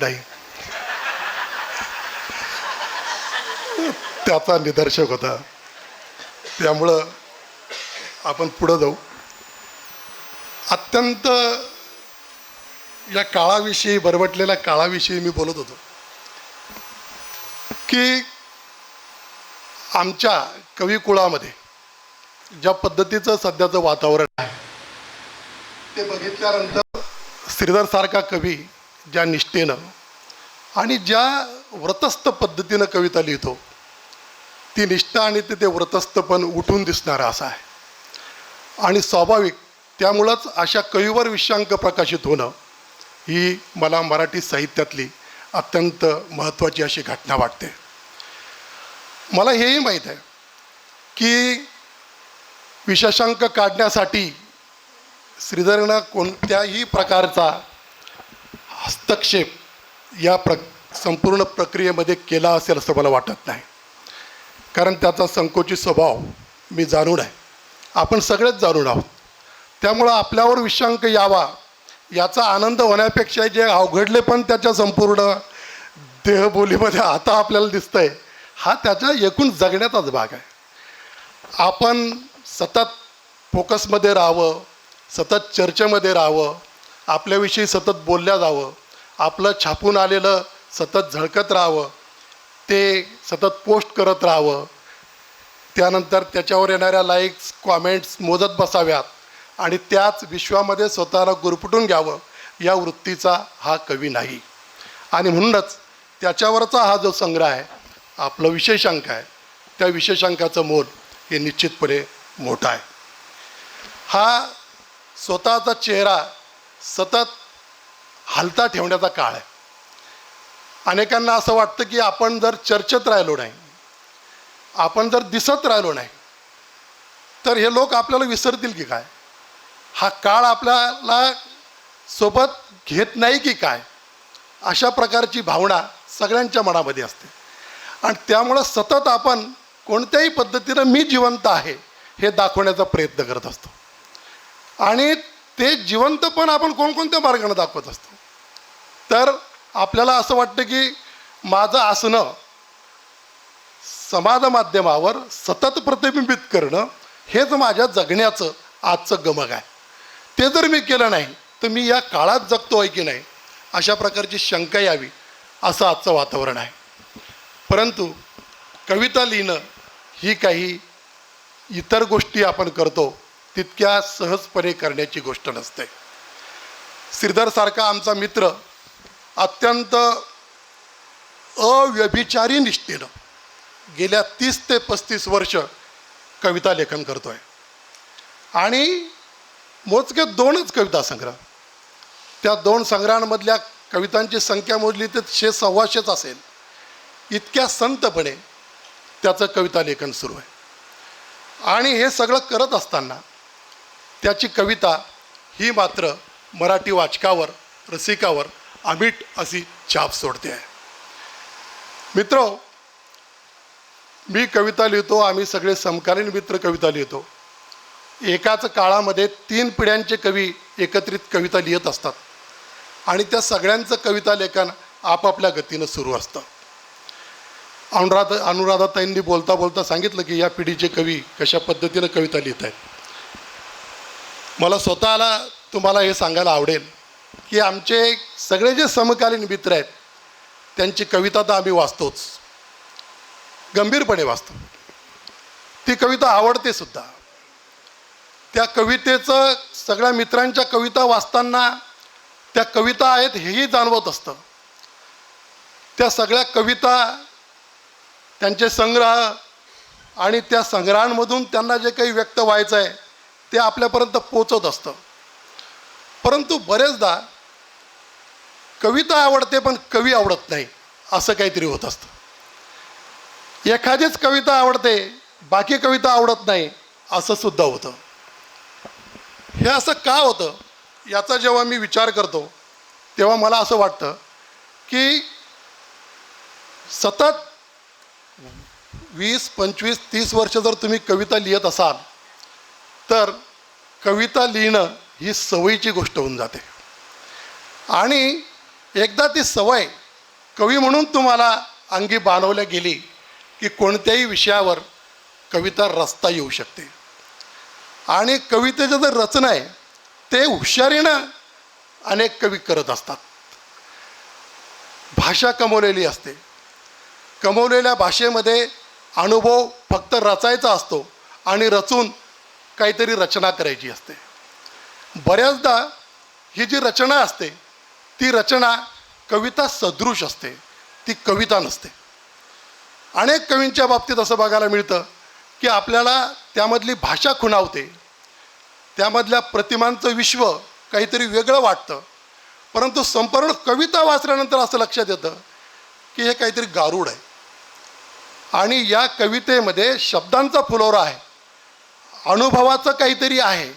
नाही. त्याचा निदर्शक होता. त्यामुळं आपण पुढं जाऊ. अत्यंत या काळाविषयी बरबटलेल्या काळाविषयी मी बोलत होतो. की आमच्या कविकुळामध्ये ज्या पद्धतीचं सध्याचं वातावरण आहे ते बघितल्यानंतर श्रीधरसारखा कवी ज्या निष्ठेनं आणि ज्या व्रतस्थ पद्धतीनं कविता लिहितो ती निष्ठा आणि ते व्रतस्थपण उठून दिसणारं असं आहे. आणि स्वाभाविक त्यामुळंच अशा कवीवर विषयांक प्रकाशित होणं ही मला मराठी साहित्यातली अत्यंत महत्त्वाची अशी घटना वाटते. मला हेही माहीत आहे की विशेषांक काढण्यासाठी श्रीधरनं कोणत्याही प्रकारचा हस्तक्षेप या प्र संपूर्ण प्रक्रियेमध्ये केला असेल असं मला वाटत नाही. कारण त्याचा संकोची स्वभाव मी जाणून आहे. आपण सगळेच जाणून आहोत. त्यामुळं आपल्यावर विषांक यावा याचा आनंद होण्यापेक्षा जे अवघडले पण त्याच्या संपूर्ण देहबोलीमध्ये आता आपल्याला दिसतंय हा त्याच्या एकूण जगण्याचाच भाग आहे. आपण सतत फोकसमध्ये राहावं सतत चर्चेमध्ये राहावं आपल्याविषयी सतत बोलल्या जावं आपलं छापून आलेलं सतत झळकत राहावं ते सतत पोस्ट करत राहावं. त्यानंतर त्याच्यावर येणाऱ्या लाईक्स कॉमेंट्स मोजत बसाव्यात आणि त्याच विश्वामध्ये स्वतःला गुरफटून घ्यावं या वृत्तीचा हा कवी नाही. आणि म्हणूनच त्याच्यावरचा हा जो संग्रह आहे आपलं विशेषांक आहे त्या विशेषांकाचं मोल हे निश्चितपणे मोठं आहे. हा स्वतःचा चेहरा सतत हलता ठेवण्याचा काळ आहे. अनेकांना असं वाटतं की आपण जर चर्चेत राहिलो नाही आपण जर दिसत राहिलो नाही तर हे लोक आपल्याला विसरतील की काय? हा काळ आपल्याला सोबत घेत नाही की काय? अशा प्रकारची भावना सगळ्यांच्या मनामध्ये असते. आणि त्यामुळं सतत आपण कोणत्याही पद्धतीनं मी जिवंत आहे हे दाखवण्याचा प्रयत्न करत असतो. आणि ते जिवंतपण आपण कोणकोणत्या मार्गाने दाखवत असतो? तर आपल्याला असं वाटतं की माझं असणं समाज माध्यमावर सतत प्रतिबिंबित करणं हेच माझ्या जगण्याचं आजचं गमक आहे. ते जर मी केलं नाही तर मी या काळात जगतो आहे की नाही अशा प्रकारची शंका यावी असं आजचं वातावरण आहे. परंतु कविता लिहिणं ही काही इतर गोष्टी आपण करतो तितक्या सहजपणे करण्याची गोष्ट नसते. श्रीधरसारखा आमचा मित्र अत्यंत अव्यभिचारी निष्ठेनं गेल्या तीस ते पस्तीस वर्ष कविता लेखन करतोय. आणि मोजके दोनच कविता संग्रह. त्या दोन संग्रहांमधल्या कवितांची संख्या मोजली तर शे सव्वाशेच असेल. इतक्या संतपणे त्याचं कविता लेखन सुरू आहे. आणि हे सगळं करत असताना त्याची कविता ही मात्र मराठी वाचकावर रसिकावर अमिट अशी छाप सोडते. आहे मित्र मी कविता लिहितो आम्ही सगळे समकालीन मित्र कविता लिहितो. एकाच काळामध्ये तीन पिढ्यांचे कवी एकत्रित कविता लिहित असतात. आणि त्या सगळ्यांचं कविता लेखन आपापल्या गतीनं सुरू असतं. अनुराधा अनुराधाताईंनी बोलता बोलता सांगितलं की या पिढीचे कवी कशा पद्धतीनं कविता लिहित आहेत मला स्वतःला तुम्हाला हे सांगायला आवडेल की आमचे सगळे जे समकालीन मित्र आहेत त्यांची कविता तर आम्ही वाचतोच. गंभीरपणे वाचतो. ती कविता आवडते सुद्धा. त्या कवितेचं सगळ्या मित्रांच्या कविता वाचताना त्या कविता आहेत हेही जाणवत असतं. त्या सगळ्या कविता त्यांचे संग्रह आणि त्या संग्रहांमधून त्यांना जे काही व्यक्त व्हायचं आहे ते आपल्यापर्यंत पोचत असतं. परंतु बरेचदा कविता आवडते पण कवी आवडत नाही असं काहीतरी होत असतं. एखादीच कविता आवडते बाकी कविता आवडत नाही असं सुद्धा होतं. हे असं का होतं याचा जेव्हा मी विचार करतो तेव्हा मला असं वाटतं की सतत वीस पंचवीस तीस वर्ष जर तुम्ही कविता लिहित असाल तर कविता लिहिणं ही सवयीची गोष्ट होऊन जाते. आणि एकदा ती सवय कवी म्हणून तुम्हाला अंगी बांधवल्या गेली की कोणत्याही विषयावर कविता रचता येऊ शकते. आणि कवितेचं जर रचना आहे ते हुशारीनं अनेक कवी करत असतात. भाषा कमवलेली असते. कमवलेल्या भाषेमध्ये अनुभव फक्त रचायचा असतो आणि रचून काहीतरी रचना करायची असते. बऱ्याचदा ही जी रचना असते ती रचना कविता सदृश असते ती कविता नसते. अनेक कवींच्या बाबतीत असं बघायला मिळतं की आपल्याला त्यामधली भाषा खुणावते त्यामधल्या प्रतिमांचं विश्व काहीतरी वेगळं वाटतं परंतु संपूर्ण कविता वाचल्यानंतर असं लक्षात येतं की हे काहीतरी गारूड आहे. आणि या कवितेमध्ये शब्दांचा फुलोरा आहे. अनुभवाचं काहीतरी आहे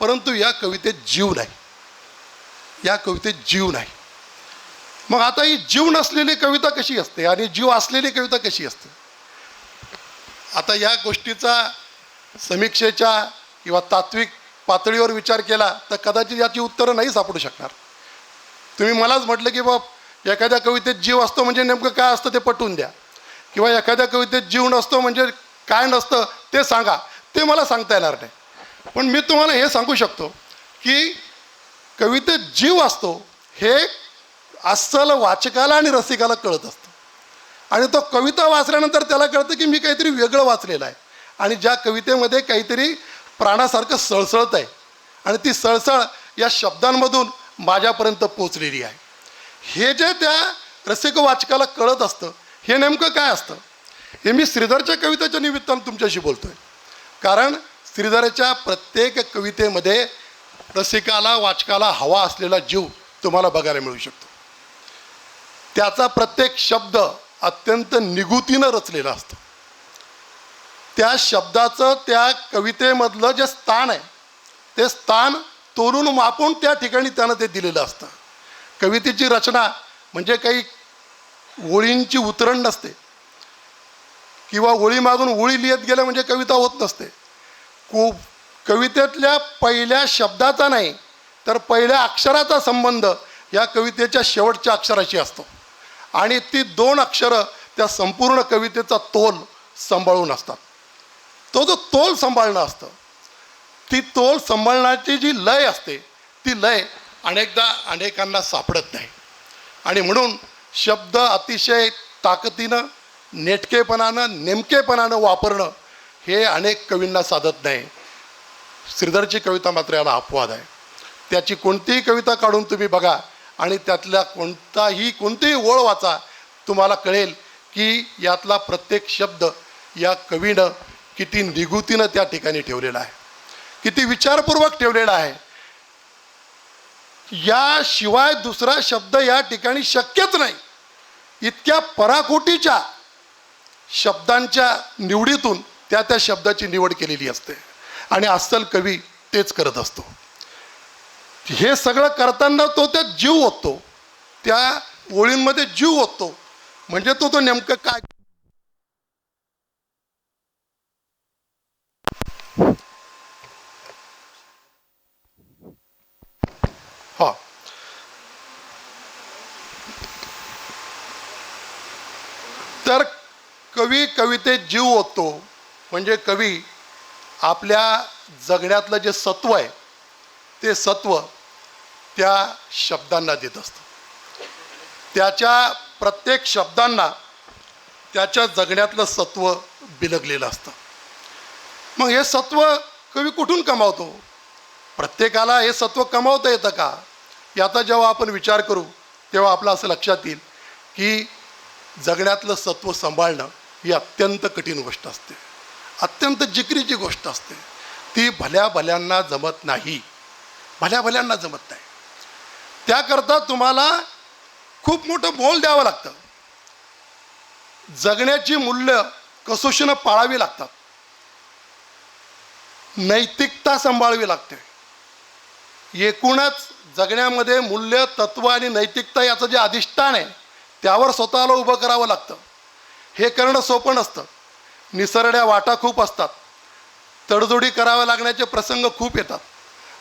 परंतु या कवितेत जीव नाही. या कवितेत जीव नाही. मग आता ही जीव नसलेली कविता कशी असते आणि जीव असलेली कविता कशी असते? आता या गोष्टीचा समीक्षेच्या किंवा तात्विक पातळीवर विचार केला तर कदाचित याची उत्तरं नाही सापडू शकणार. तुम्ही मलाच म्हटलं की बाब एखाद्या कवितेत जीव असतो म्हणजे नेमकं काय असतं ते पटवून द्या. किंवा एखाद्या कवितेत जीव नसतो म्हणजे काय नसतं ते सांगा. ते मला सांगता येणार नाही. पण मी तुम्हाला हे सांगू शकतो की कवितेत जीव असतो हे अस्सल वाचकाला आणि रसिकाला कळत असतं. आणि तो कविता वाचल्यानंतर त्याला कळतं की मी काहीतरी वेगळं वाचलेलं आहे. आणि ज्या कवितेमध्ये काहीतरी प्राणासारखं सळसळत आहे. आणि ती सळसळ या शब्दांमधून माझ्यापर्यंत पोचलेली आहे. हे जे त्या रसिक वाचकाला कळत असतं हे नेमकं काय असतं? हे मी श्रीधरच्या कवितेच्या निमित्तानं तुमच्याशी बोलतोय. कारण श्रीधरच्या प्रत्येक कवितेमध्ये रसिकाला वाचकाला हवा असलेला जीव तुम्हाला बघायला मिळू शकतो. त्याचा प्रत्येक शब्द अत्यंत निगुतीनं रचलेला असतो. त्या शब्दाचं त्या कवितेमधलं जे स्थान आहे ते स्थान तोलून मापून त्या ठिकाणी त्यानं ते दिलेलं असतं. कवितेची रचना म्हणजे काही ओळींची उतरण नसते किंवा ओळी मागून ओळी लिहित गेलं म्हणजे कविता होत नसते. को कवितेतल्या पहिल्या शब्दाचा नाही तर पहिल्या अक्षराचा संबंध या कवितेच्या शेवटच्या अक्षराशी असतो. आणि ती दोन अक्षरं त्या संपूर्ण कवितेचा तोल सांभाळून असतात. तो जो तोल सांभाळणं असतं ती तोल सांभाळण्याची जी लय असते ती लय अनेकदा अनेकांना सापडत नाही. आणि म्हणून शब्द अतिशय ताकदीनं नेटकेपणानं नेमकेपणानं वापरणं हे अनेक कवींना साधत नाही. श्रीधरची कविता मात्र याला अपवाद आहे. त्याची कोणतीही कविता काढून तुम्ही बघा आणि त्यातल्या कोणताही कोणतीही ओळ वाचा. तुम्हाला कळेल की यातला प्रत्येक शब्द या कवीनं किती निगुतीनं त्या ठिकाणी ठेवलेला आहे. किती विचारपूर्वक ठेवलेला आहे. याशिवाय दुसरा शब्द या ठिकाणी शक्यच नाही. इतक्या पराकोटीच्या शब्दांच्या निवडीतून त्या त्या शब्दाची निवड केलेली असते. आणि अस्सल कवी तेच करत असतो. हे सगळं करताना तो त्यात जीव ओततो त्या ओळींमध्ये जीव ओततो म्हणजे तो तो नेमकं काय हा तर कवी कवितेत जीव ओततो. म्हणजे कवी आपल्या जगण्यातलं जे सत्व आहे ते सत्व त्या शब्दांना देत असतं. त्याच्या प्रत्येक शब्दांना त्याच्या जगण्यातलं सत्व बिलगलेलं असतं. मग हे सत्व कवी कुठून कमावतो? प्रत्येकाला हे सत्व कमावता येतं का? याचा जेव्हा आपण विचार करू तेव्हा आपलं असं लक्षात येईल की जगण्यातलं सत्व सांभाळणं ही अत्यंत कठीण गोष्ट असते. अत्यंत जिकरीची गोष्ट असते. ती भल्या भल्यांना जमत नाही. भल्या भल्यांना जमत नाही. त्याकरता तुम्हाला खूप मोठं मोल द्यावं लागतं. जगण्याची मूल्य कसोशीनं पाळावी लागतात. नैतिकता सांभाळावी लागते. एकूणच जगण्यामध्ये मूल्य तत्व आणि नैतिकता याचं जे अधिष्ठान आहे त्यावर स्वतःला उभं करावं लागतं. हे करणं सोपं नसतं. निसरड्या वाटा खूप असतात. तडजोडी कराव्या लागण्याचे प्रसंग खूप येतात.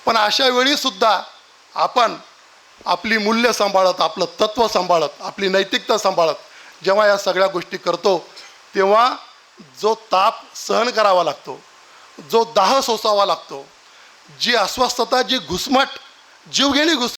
पण अशा वेळीसुद्धा आपण आपली मूल्य सांभाळत आपलं तत्त्व सांभाळत आपली नैतिकता सांभाळत जेव्हा या सगळ्या गोष्टी करतो तेव्हा जो ताप सहन करावा लागतो जो दाह सोसावा लागतो जी अस्वस्थता जी घुसमट जीवघेणी घुस